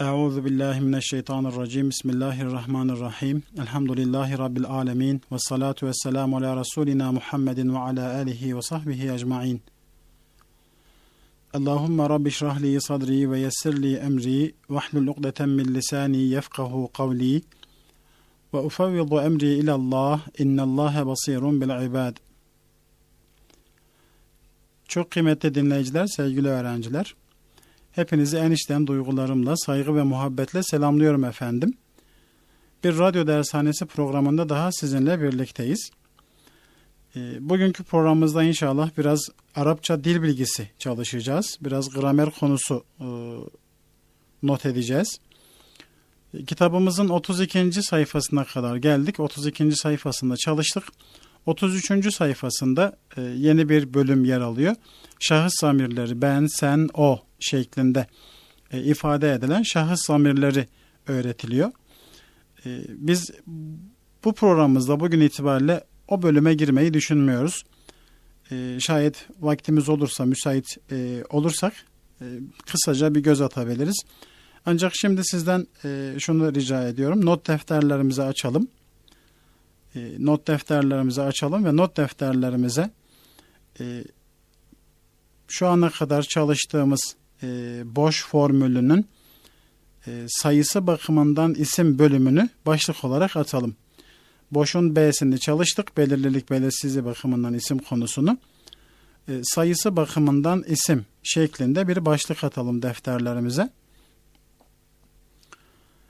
Euzu billahi mineşşeytanirracim. Bismillahirrahmanirrahim. Elhamdülillahi rabbil alamin ve salatu vesselamu ala rasulina Muhammedin ve ala alihi ve sahbihi ecmaîn. Allahumme rabbi şrah li sadri ve yessir li emri ve hlul ukdeten min lisani yefkahu kavli ve ufevvidu emri ila Allah innallaha basirun bil ibad. Çok kıymetli dinleyiciler, sevgili öğrenciler. Hepinizi en içten duygularımla, saygı ve muhabbetle selamlıyorum efendim. Bir radyo dershanesi programında daha sizinle birlikteyiz. Ee, bugünkü programımızda inşallah biraz Arapça dil bilgisi çalışacağız. Biraz gramer konusu e, not edeceğiz. E, kitabımızın 32. sayfasına kadar geldik. 32. sayfasında çalıştık. 33. sayfasında e, yeni bir bölüm yer alıyor. Şahıs zamirleri ben, sen, o şeklinde e, ifade edilen şahıs zamirleri öğretiliyor. E, biz bu programımızda bugün itibariyle o bölüme girmeyi düşünmüyoruz. Şayet vaktimiz olursa, müsait olursak kısaca bir göz atabiliriz. Ancak şimdi sizden şunu rica ediyorum. Not defterlerimizi açalım. E, not defterlerimizi açalım ve not defterlerimize e, şu ana kadar çalıştığımız e, boş formülünün sayısı bakımından isim bölümünü başlık olarak atalım. Boşun B'sini çalıştık. Belirlilik belirsizliği bakımından isim konusunu. Sayısı bakımından isim şeklinde bir başlık atalım defterlerimize.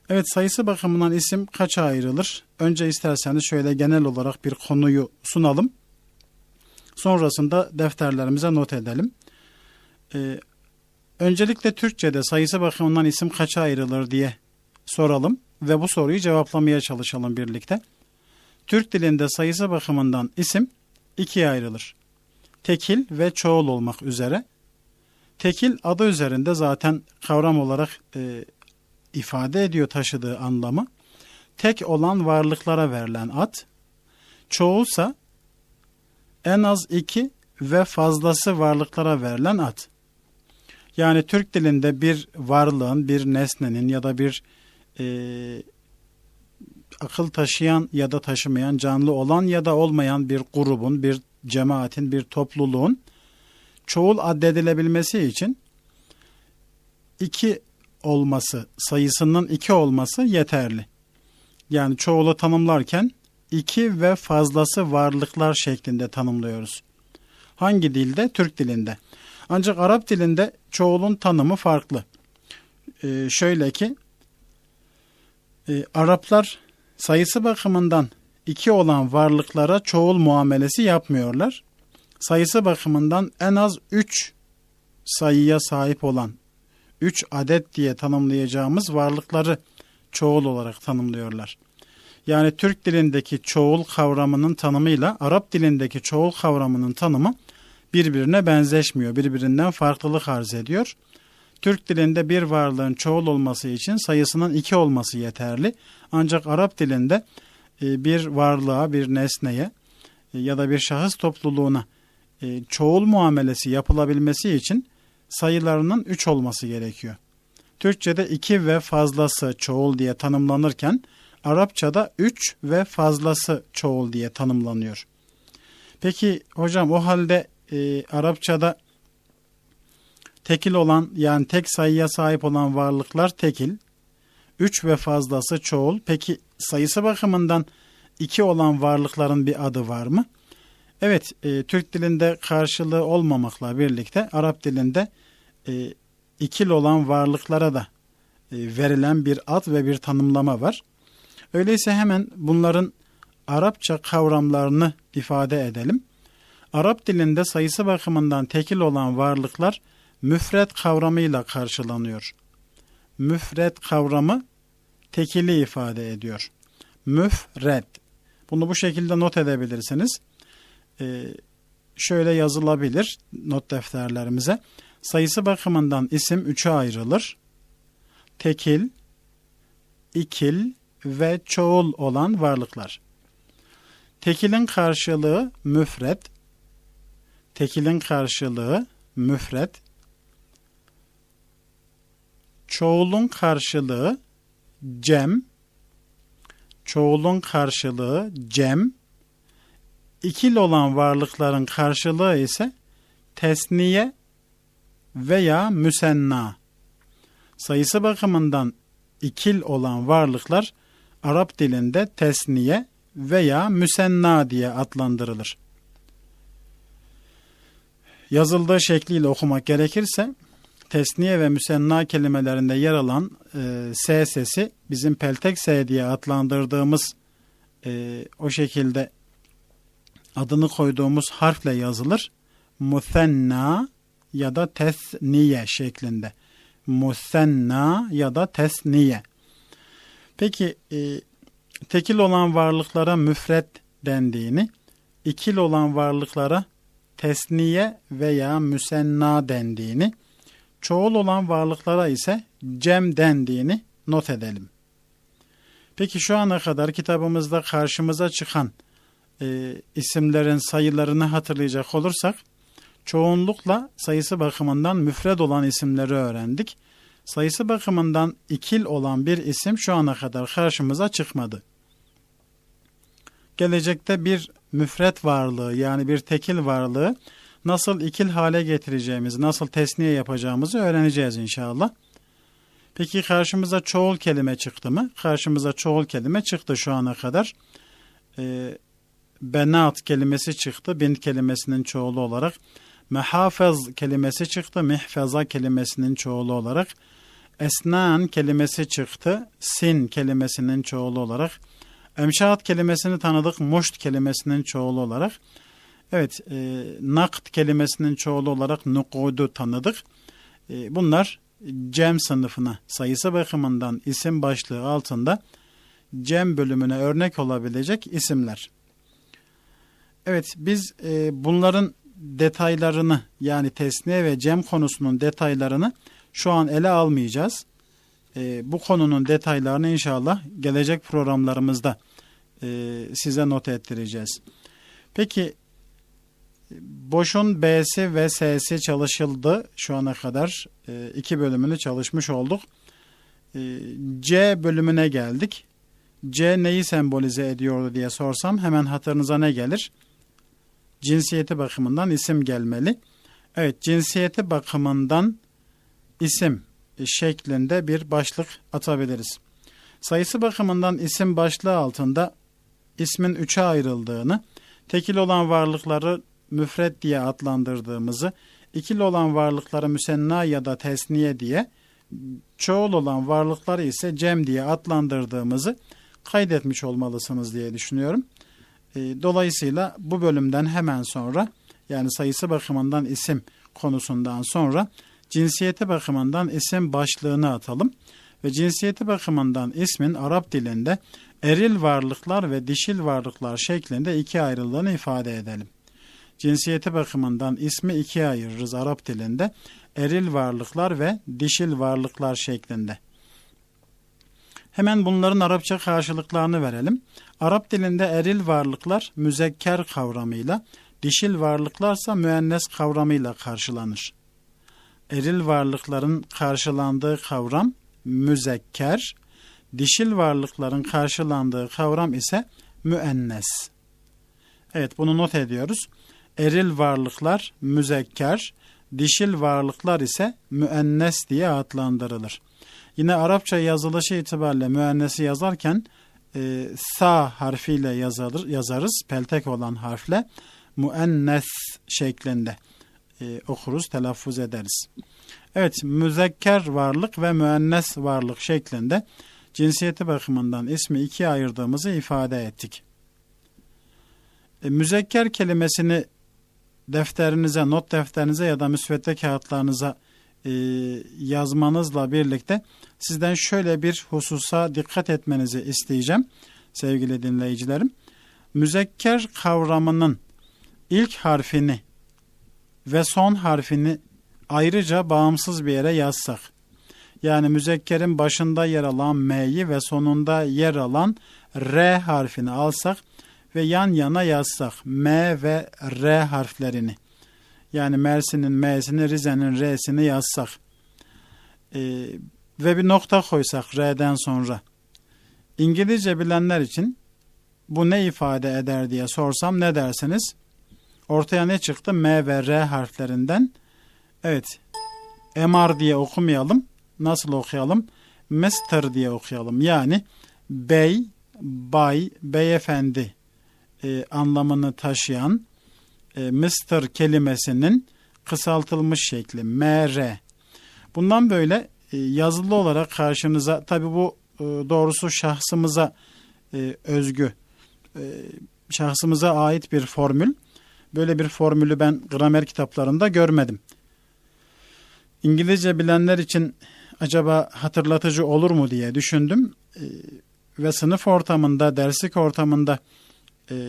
Evet sayısı bakımından isim kaça ayrılır? Önce isterseniz şöyle genel olarak bir konuyu sunalım. Sonrasında defterlerimize not edelim. Ee, öncelikle Türkçe'de sayısı bakımından isim kaça ayrılır diye soralım ve bu soruyu cevaplamaya çalışalım birlikte. Türk dilinde sayısı bakımından isim ikiye ayrılır. Tekil ve çoğul olmak üzere. Tekil adı üzerinde zaten kavram olarak e, ifade ediyor taşıdığı anlamı. Tek olan varlıklara verilen ad, çoğulsa en az iki ve fazlası varlıklara verilen ad. Yani Türk dilinde bir varlığın, bir nesnenin ya da bir e, akıl taşıyan ya da taşımayan, canlı olan ya da olmayan bir grubun, bir cemaatin, bir topluluğun çoğul addedilebilmesi için iki olması, sayısının iki olması yeterli. Yani çoğulu tanımlarken iki ve fazlası varlıklar şeklinde tanımlıyoruz. Hangi dilde? Türk dilinde. Ancak Arap dilinde çoğulun tanımı farklı. Ee, şöyle ki e, Araplar sayısı bakımından iki olan varlıklara çoğul muamelesi yapmıyorlar. Sayısı bakımından en az üç sayıya sahip olan 3 adet diye tanımlayacağımız varlıkları çoğul olarak tanımlıyorlar. Yani Türk dilindeki çoğul kavramının tanımıyla Arap dilindeki çoğul kavramının tanımı birbirine benzeşmiyor, birbirinden farklılık arz ediyor. Türk dilinde bir varlığın çoğul olması için sayısının iki olması yeterli. Ancak Arap dilinde e, bir varlığa, bir nesneye e, ya da bir şahıs topluluğuna e, çoğul muamelesi yapılabilmesi için sayılarının 3 olması gerekiyor. Türkçe'de 2 ve fazlası çoğul diye tanımlanırken Arapçada 3 ve fazlası çoğul diye tanımlanıyor. Peki hocam o halde e, Arapçada tekil olan yani tek sayıya sahip olan varlıklar tekil, 3 ve fazlası çoğul. Peki sayısı bakımından 2 olan varlıkların bir adı var mı? Evet, e, Türk dilinde karşılığı olmamakla birlikte Arap dilinde e, ikil olan varlıklara da e, verilen bir ad ve bir tanımlama var. Öyleyse hemen bunların Arapça kavramlarını ifade edelim. Arap dilinde sayısı bakımından tekil olan varlıklar müfret kavramıyla karşılanıyor. Müfret kavramı tekili ifade ediyor. Müfret. Bunu bu şekilde not edebilirsiniz. Ee, şöyle yazılabilir not defterlerimize. Sayısı bakımından isim üçe ayrılır. Tekil, ikil ve çoğul olan varlıklar. Tekilin karşılığı müfret, tekilin karşılığı müfret, çoğulun karşılığı cem, çoğulun karşılığı cem, ikil olan varlıkların karşılığı ise tesniye veya müsenna. Sayısı bakımından ikil olan varlıklar Arap dilinde tesniye veya müsenna diye adlandırılır. Yazıldığı şekliyle okumak gerekirse tesniye ve müsenna kelimelerinde yer alan e, S sesi bizim peltek S diye adlandırdığımız e, o şekilde adını koyduğumuz harfle yazılır. Musenna ya da tesniye şeklinde. Musenna ya da tesniye. Peki e, tekil olan varlıklara müfret dendiğini, ikil olan varlıklara tesniye veya müsenna dendiğini, çoğul olan varlıklara ise cem dendiğini not edelim. Peki şu ana kadar kitabımızda karşımıza çıkan e, isimlerin sayılarını hatırlayacak olursak, çoğunlukla sayısı bakımından müfred olan isimleri öğrendik. Sayısı bakımından ikil olan bir isim şu ana kadar karşımıza çıkmadı. Gelecekte bir müfret varlığı yani bir tekil varlığı nasıl ikil hale getireceğimizi, nasıl tesniye yapacağımızı öğreneceğiz inşallah. Peki karşımıza çoğul kelime çıktı mı? Karşımıza çoğul kelime çıktı şu ana kadar. Ee, benat kelimesi çıktı. Bint kelimesinin çoğulu olarak. Mehafez kelimesi çıktı. Mihfeza kelimesinin çoğulu olarak. Esnan kelimesi çıktı. Sin kelimesinin çoğulu olarak. Emşaat kelimesini tanıdık. Muşt kelimesinin çoğulu olarak. Evet, e, nakt kelimesinin çoğulu olarak nukudu tanıdık. E, bunlar cem sınıfına sayısı bakımından isim başlığı altında cem bölümüne örnek olabilecek isimler. Evet, biz e, bunların detaylarını yani tesniye ve cem konusunun detaylarını şu an ele almayacağız. E, bu konunun detaylarını inşallah gelecek programlarımızda e, size not ettireceğiz. Peki Boş'un B'si ve S'si çalışıldı şu ana kadar. E, iki bölümünü çalışmış olduk. E, C bölümüne geldik. C neyi sembolize ediyordu diye sorsam hemen hatırınıza ne gelir? Cinsiyeti bakımından isim gelmeli. Evet cinsiyeti bakımından isim şeklinde bir başlık atabiliriz. Sayısı bakımından isim başlığı altında ismin üçe ayrıldığını, tekil olan varlıkları müfret diye adlandırdığımızı, ikili olan varlıkları müsenna ya da tesniye diye, çoğul olan varlıkları ise cem diye adlandırdığımızı kaydetmiş olmalısınız diye düşünüyorum. Dolayısıyla bu bölümden hemen sonra yani sayısı bakımından isim konusundan sonra cinsiyeti bakımından isim başlığını atalım ve cinsiyeti bakımından ismin Arap dilinde eril varlıklar ve dişil varlıklar şeklinde iki ayrıldığını ifade edelim. Cinsiyeti bakımından ismi ikiye ayırırız Arap dilinde. Eril varlıklar ve dişil varlıklar şeklinde. Hemen bunların Arapça karşılıklarını verelim. Arap dilinde eril varlıklar müzekker kavramıyla, dişil varlıklarsa müennes kavramıyla karşılanır. Eril varlıkların karşılandığı kavram müzekker, dişil varlıkların karşılandığı kavram ise müennes. Evet bunu not ediyoruz. Eril varlıklar müzekker, dişil varlıklar ise müennes diye adlandırılır. Yine Arapça yazılışı itibariyle müennesi yazarken e, sa harfiyle yazarız, yazarız, peltek olan harfle müennes şeklinde e, okuruz, telaffuz ederiz. Evet, müzekker varlık ve müennes varlık şeklinde cinsiyeti bakımından ismi ikiye ayırdığımızı ifade ettik. E, müzekker kelimesini defterinize, not defterinize ya da müsvedde kağıtlarınıza e, yazmanızla birlikte sizden şöyle bir hususa dikkat etmenizi isteyeceğim sevgili dinleyicilerim. Müzekker kavramının ilk harfini ve son harfini ayrıca bağımsız bir yere yazsak, yani müzekkerin başında yer alan M'yi ve sonunda yer alan R harfini alsak ve yan yana yazsak M ve R harflerini, yani Mersin'in M'sini, Rize'nin R'sini yazsak, e, ve bir nokta koysak R'den sonra İngilizce bilenler için bu ne ifade eder diye sorsam ne dersiniz? Ortaya ne çıktı? M ve R harflerinden. Evet. MR diye okumayalım. Nasıl okuyalım? Mr diye okuyalım. Yani bey, bay, beyefendi e, anlamını taşıyan e, Mr kelimesinin kısaltılmış şekli MR. Bundan böyle e, yazılı olarak karşınıza tabi bu e, doğrusu şahsımıza özgü şahsımıza ait bir formül. Böyle bir formülü ben gramer kitaplarında görmedim. İngilizce bilenler için acaba hatırlatıcı olur mu diye düşündüm. Ve sınıf ortamında, derslik ortamında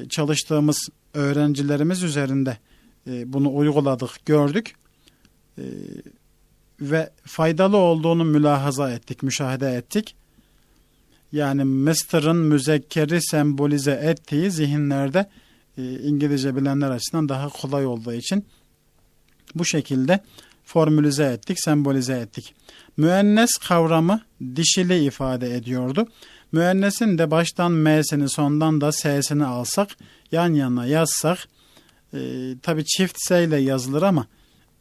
çalıştığımız öğrencilerimiz üzerinde e, bunu uyguladık, gördük. E, ve faydalı olduğunu mülahaza ettik, müşahede ettik. Yani Mr'ın müzekkeri sembolize ettiği zihinlerde e, İngilizce bilenler açısından daha kolay olduğu için bu şekilde formülize ettik, sembolize ettik. Müennes kavramı dişili ifade ediyordu. Müennesin de baştan M'sini sondan da S'sini alsak yan yana yazsak e, tabi çift S ile yazılır ama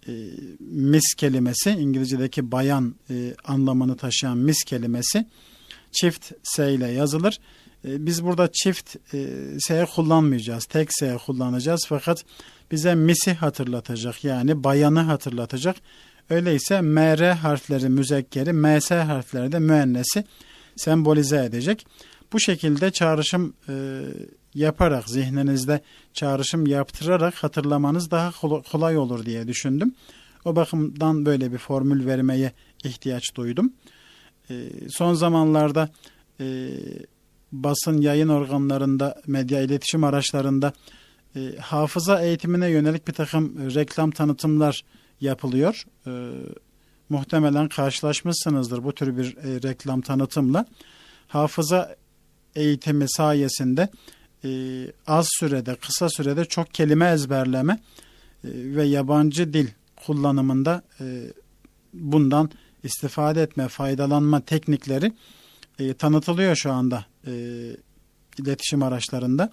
e, mis kelimesi İngilizce'deki bayan e, anlamını taşıyan mis kelimesi çift S ile yazılır. E, biz burada çift e, S kullanmayacağız. Tek S kullanacağız fakat bize misi hatırlatacak yani bayanı hatırlatacak. Öyleyse MR harfleri müzekkeri, MS harfleri de müennesi sembolize edecek. Bu şekilde çağrışım e, yaparak zihninizde çağrışım yaptırarak hatırlamanız daha kolay olur diye düşündüm. O bakımdan böyle bir formül vermeye ihtiyaç duydum. E, son zamanlarda e, basın yayın organlarında, medya iletişim araçlarında e, hafıza eğitimine yönelik bir takım reklam tanıtımlar yapılıyor. E, muhtemelen karşılaşmışsınızdır bu tür bir e, reklam tanıtımla. Hafıza eğitimi sayesinde e, az sürede, kısa sürede çok kelime ezberleme e, ve yabancı dil kullanımında e, bundan istifade etme, faydalanma teknikleri e, tanıtılıyor şu anda e, iletişim araçlarında,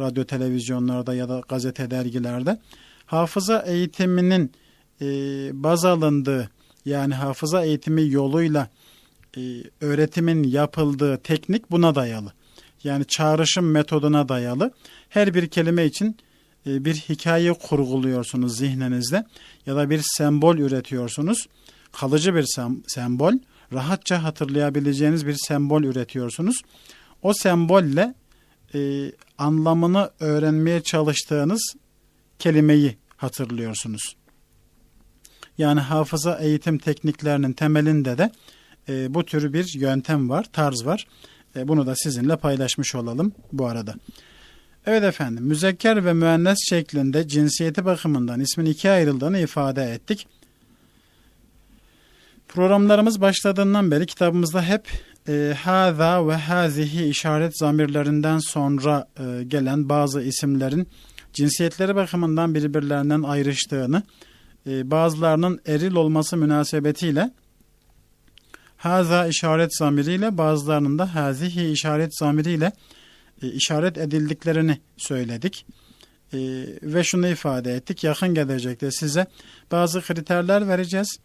radyo, televizyonlarda ya da gazete, dergilerde. Hafıza eğitiminin e, baz alındığı yani hafıza eğitimi yoluyla e, öğretimin yapıldığı teknik buna dayalı. Yani çağrışım metoduna dayalı. Her bir kelime için e, bir hikaye kurguluyorsunuz zihninizde ya da bir sembol üretiyorsunuz. Kalıcı bir sem sembol, rahatça hatırlayabileceğiniz bir sembol üretiyorsunuz. O sembolle e, anlamını öğrenmeye çalıştığınız kelimeyi hatırlıyorsunuz. Yani hafıza eğitim tekniklerinin temelinde de e, bu tür bir yöntem var, tarz var. E, bunu da sizinle paylaşmış olalım bu arada. Evet efendim, müzekker ve müennes şeklinde cinsiyeti bakımından ismin ikiye ayrıldığını ifade ettik. Programlarımız başladığından beri kitabımızda hep e, haza ve hazihi işaret zamirlerinden sonra e, gelen bazı isimlerin cinsiyetleri bakımından birbirlerinden ayrıştığını, e, bazılarının eril olması münasebetiyle haza işaret zamiriyle bazılarının da hazihi işaret zamiriyle e, işaret edildiklerini söyledik. E, ve şunu ifade ettik. Yakın gelecekte size bazı kriterler vereceğiz.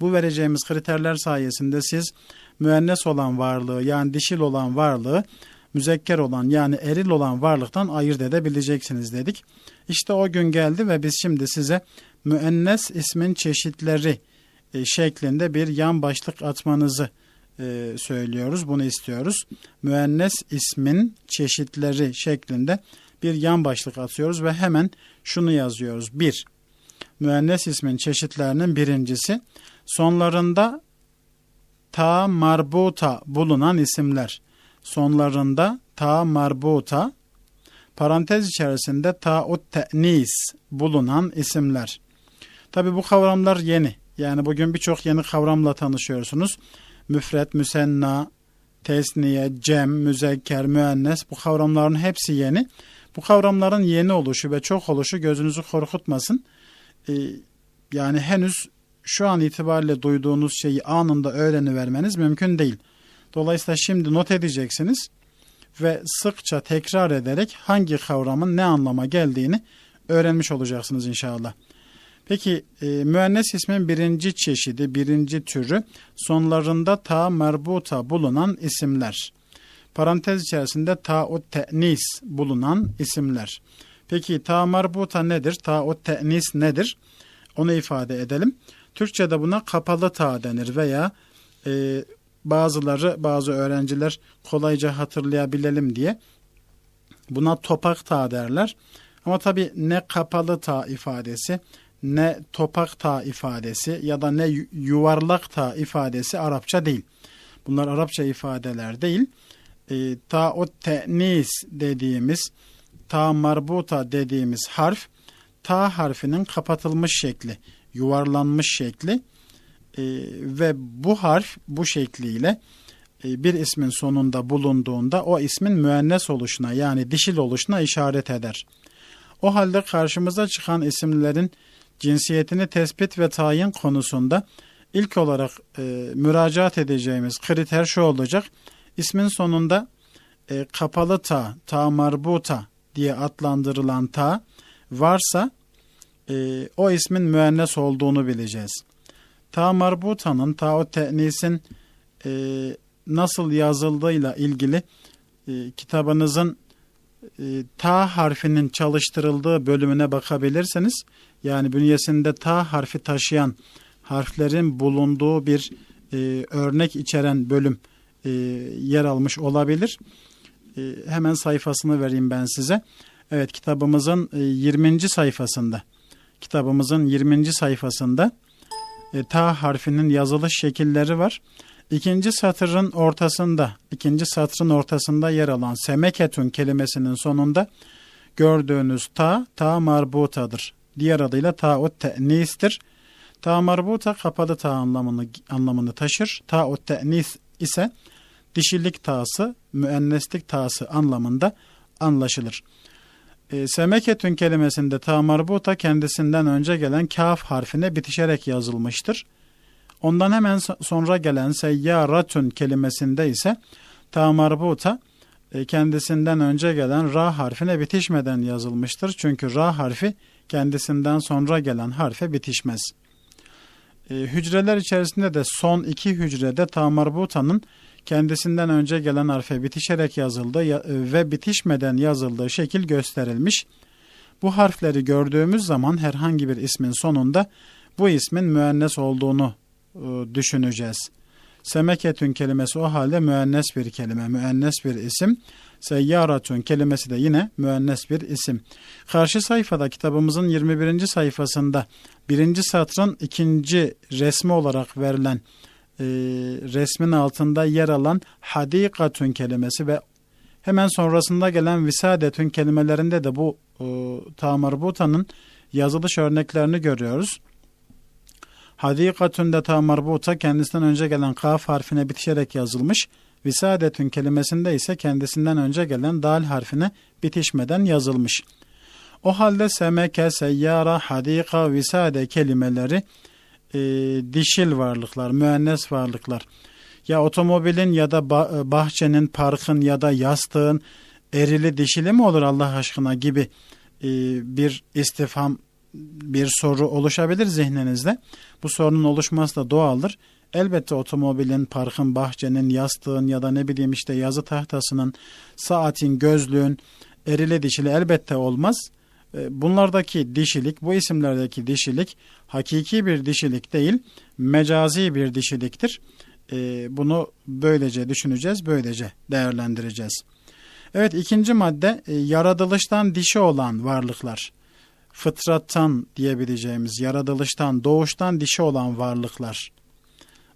Bu vereceğimiz kriterler sayesinde siz müennes olan varlığı yani dişil olan varlığı müzekker olan yani eril olan varlıktan ayırt edebileceksiniz dedik. İşte o gün geldi ve biz şimdi size müennes ismin çeşitleri e, şeklinde bir yan başlık atmanızı e, söylüyoruz. Bunu istiyoruz. Müennes ismin çeşitleri şeklinde bir yan başlık atıyoruz ve hemen şunu yazıyoruz. Bir, müennes ismin çeşitlerinin birincisi sonlarında ta marbuta bulunan isimler. Sonlarında ta marbuta parantez içerisinde ta ut te'nis bulunan isimler. Tabi bu kavramlar yeni. Yani bugün birçok yeni kavramla tanışıyorsunuz. Müfret, müsenna, tesniye, cem, müzekker, müennes bu kavramların hepsi yeni. Bu kavramların yeni oluşu ve çok oluşu gözünüzü korkutmasın. Ee, yani henüz şu an itibariyle duyduğunuz şeyi anında öğrenivermeniz mümkün değil. Dolayısıyla şimdi not edeceksiniz ve sıkça tekrar ederek hangi kavramın ne anlama geldiğini öğrenmiş olacaksınız inşallah. Peki e, müennes ismin birinci çeşidi, birinci türü sonlarında ta merbuta bulunan isimler. Parantez içerisinde ta o te'nis bulunan isimler. Peki ta marbuta nedir? Ta o te'nis nedir? Onu ifade edelim. Türkçe'de buna kapalı ta denir veya e, bazıları bazı öğrenciler kolayca hatırlayabilelim diye buna topak ta derler. Ama tabi ne kapalı ta ifadesi ne topak ta ifadesi ya da ne yuvarlak ta ifadesi Arapça değil. Bunlar Arapça ifadeler değil. E, ta o te'nis dediğimiz ta marbuta dediğimiz harf ta harfinin kapatılmış şekli, yuvarlanmış şekli e, ve bu harf bu şekliyle e, bir ismin sonunda bulunduğunda o ismin müennes oluşuna yani dişil oluşuna işaret eder. O halde karşımıza çıkan isimlerin cinsiyetini tespit ve tayin konusunda ilk olarak e, müracaat edeceğimiz kriter şu olacak. İsmin sonunda e, kapalı ta, ta marbuta diye adlandırılan ta varsa e, o ismin müennes olduğunu bileceğiz. Ta marbutanın, ta o te'nisin e, nasıl yazıldığıyla ilgili e, kitabınızın e, ta harfinin çalıştırıldığı bölümüne bakabilirseniz yani bünyesinde ta harfi taşıyan harflerin bulunduğu bir e, örnek içeren bölüm e, yer almış olabilir. E, hemen sayfasını vereyim ben size. Evet kitabımızın e, 20. sayfasında kitabımızın 20. sayfasında e, ta harfinin yazılış şekilleri var. İkinci satırın ortasında, ikinci satırın ortasında yer alan semeketün kelimesinin sonunda gördüğünüz ta, ta marbutadır. Diğer adıyla ta o te'nistir. Ta marbuta kapalı ta anlamını, anlamını taşır. Ta o te'nis ise dişilik tası, müenneslik tası anlamında anlaşılır. E, semeketün kelimesinde ta marbuta kendisinden önce gelen kaf harfine bitişerek yazılmıştır. Ondan hemen sonra gelen seyyaratun kelimesinde ise ta marbuta e, kendisinden önce gelen ra harfine bitişmeden yazılmıştır. Çünkü ra harfi kendisinden sonra gelen harfe bitişmez. E, hücreler içerisinde de son iki hücrede ta marbutanın kendisinden önce gelen harfe bitişerek yazıldı ve bitişmeden yazıldığı şekil gösterilmiş. Bu harfleri gördüğümüz zaman herhangi bir ismin sonunda bu ismin müennes olduğunu e, düşüneceğiz. Semeketün kelimesi o halde müennes bir kelime, müennes bir isim. Seyyaratun kelimesi de yine müennes bir isim. Karşı sayfada kitabımızın 21. sayfasında birinci satırın ikinci resmi olarak verilen e, resmin altında yer alan hadikatun kelimesi ve hemen sonrasında gelen visadetün kelimelerinde de bu e, tamarbutanın yazılış örneklerini görüyoruz. Hadikatun de tamarbuta kendisinden önce gelen kaf harfine bitişerek yazılmış. Visadetün kelimesinde ise kendisinden önce gelen dal harfine bitişmeden yazılmış. O halde semeke, seyyara, hadika, visade kelimeleri e, dişil varlıklar, müennes varlıklar. Ya otomobilin ya da e, bahçenin, parkın ya da yastığın erili dişili mi olur Allah aşkına gibi e, bir istifham, bir soru oluşabilir zihninizde. Bu sorunun oluşması da doğaldır. Elbette otomobilin, parkın, bahçenin, yastığın ya da ne bileyim işte yazı tahtasının, saatin, gözlüğün erili dişili elbette olmaz. E, bunlardaki dişilik, bu isimlerdeki dişilik hakiki bir dişilik değil, mecazi bir dişiliktir. E, bunu böylece düşüneceğiz, böylece değerlendireceğiz. Evet ikinci madde e, yaratılıştan dişi olan varlıklar. Fıtrattan diyebileceğimiz, yaratılıştan, doğuştan dişi olan varlıklar.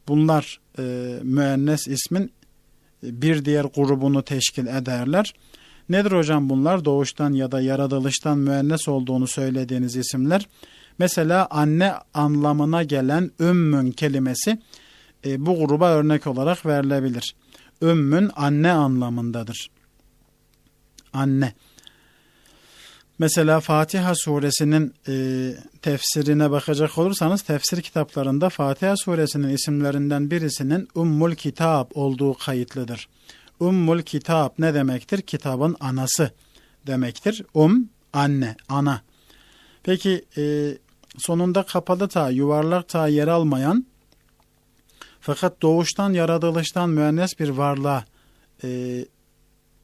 Bunlar e, müennes ismin bir diğer grubunu teşkil ederler. Nedir hocam bunlar? Doğuştan ya da yaratılıştan müennes olduğunu söylediğiniz isimler. Mesela anne anlamına gelen ümmün kelimesi e, bu gruba örnek olarak verilebilir. Ümmün anne anlamındadır. Anne. Mesela Fatiha suresinin e, tefsirine bakacak olursanız tefsir kitaplarında Fatiha suresinin isimlerinden birisinin Ummul Kitab olduğu kayıtlıdır. Ummul Kitab ne demektir? Kitabın anası demektir. Um, anne, ana. Peki e, sonunda kapalı ta, yuvarlak ta yer almayan fakat doğuştan yaratılıştan müennes bir varlığa e,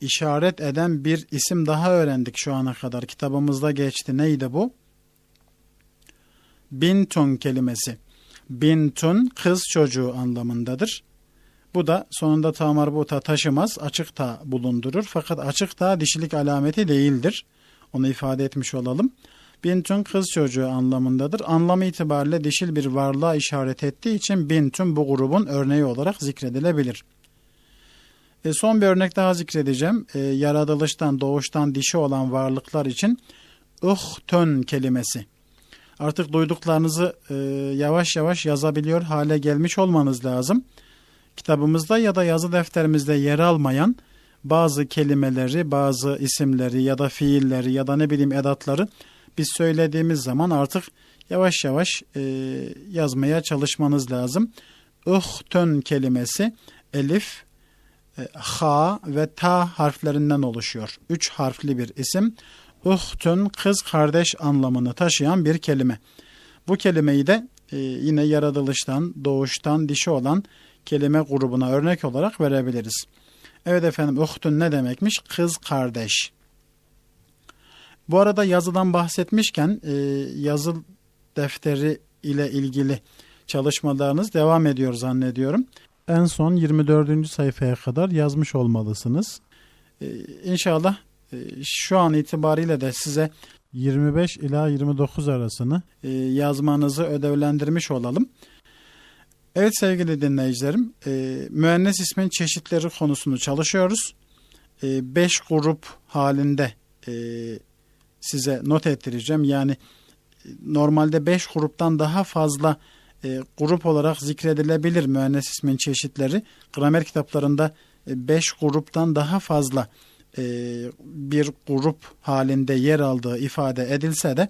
işaret eden bir isim daha öğrendik şu ana kadar. Kitabımızda geçti. Neydi bu? Bintun kelimesi. Bintun kız çocuğu anlamındadır. Bu da sonunda ta marbuta taşımaz, açık ta bulundurur. Fakat açık ta dişilik alameti değildir. Onu ifade etmiş olalım. Bintun kız çocuğu anlamındadır. Anlam itibariyle dişil bir varlığa işaret ettiği için bintun bu grubun örneği olarak zikredilebilir. E, son bir örnek daha zikredeceğim. E, yaratılıştan, doğuştan dişi olan varlıklar için uhtön kelimesi. Artık duyduklarınızı e, yavaş yavaş yazabiliyor hale gelmiş olmanız lazım. Kitabımızda ya da yazı defterimizde yer almayan bazı kelimeleri, bazı isimleri ya da fiilleri ya da ne bileyim edatları biz söylediğimiz zaman artık yavaş yavaş e, yazmaya çalışmanız lazım. Uhtön kelimesi elif, ha ve ta harflerinden oluşuyor. Üç harfli bir isim. Uhtun kız kardeş anlamını taşıyan bir kelime. Bu kelimeyi de e, yine yaratılıştan, doğuştan dişi olan kelime grubuna örnek olarak verebiliriz. Evet efendim uhtun ne demekmiş? Kız kardeş. Bu arada yazıdan bahsetmişken e, yazı defteri ile ilgili çalışmalarınız devam ediyor zannediyorum en son 24. sayfaya kadar yazmış olmalısınız. Ee, inşallah e, şu an itibariyle de size 25 ila 29 arasını e, yazmanızı ödevlendirmiş olalım. Evet sevgili dinleyicilerim, e, müennes ismin çeşitleri konusunu çalışıyoruz. 5 e, grup halinde size not ettireceğim. Yani normalde 5 gruptan daha fazla e, grup olarak zikredilebilir müennes ismin çeşitleri. Gramer kitaplarında 5 e, gruptan daha fazla e, bir grup halinde yer aldığı ifade edilse de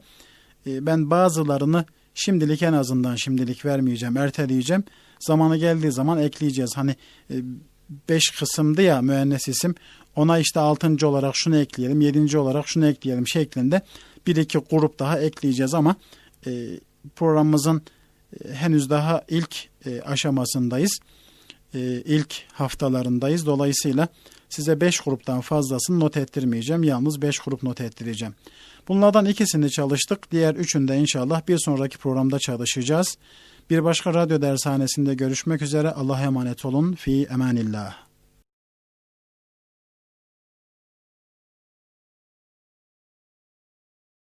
e, ben bazılarını şimdilik en azından şimdilik vermeyeceğim, erteleyeceğim. Zamanı geldiği zaman ekleyeceğiz. Hani 5 e, kısımdı ya müennes isim. Ona işte altıncı olarak şunu ekleyelim, yedinci olarak şunu ekleyelim şeklinde bir iki grup daha ekleyeceğiz ama e, programımızın henüz daha ilk e, aşamasındayız. E, ilk haftalarındayız. Dolayısıyla size 5 gruptan fazlasını not ettirmeyeceğim. Yalnız 5 grup not ettireceğim. Bunlardan ikisini çalıştık. Diğer üçünde inşallah bir sonraki programda çalışacağız. Bir başka radyo dershanesinde görüşmek üzere. Allah'a emanet olun. Fi emanillah.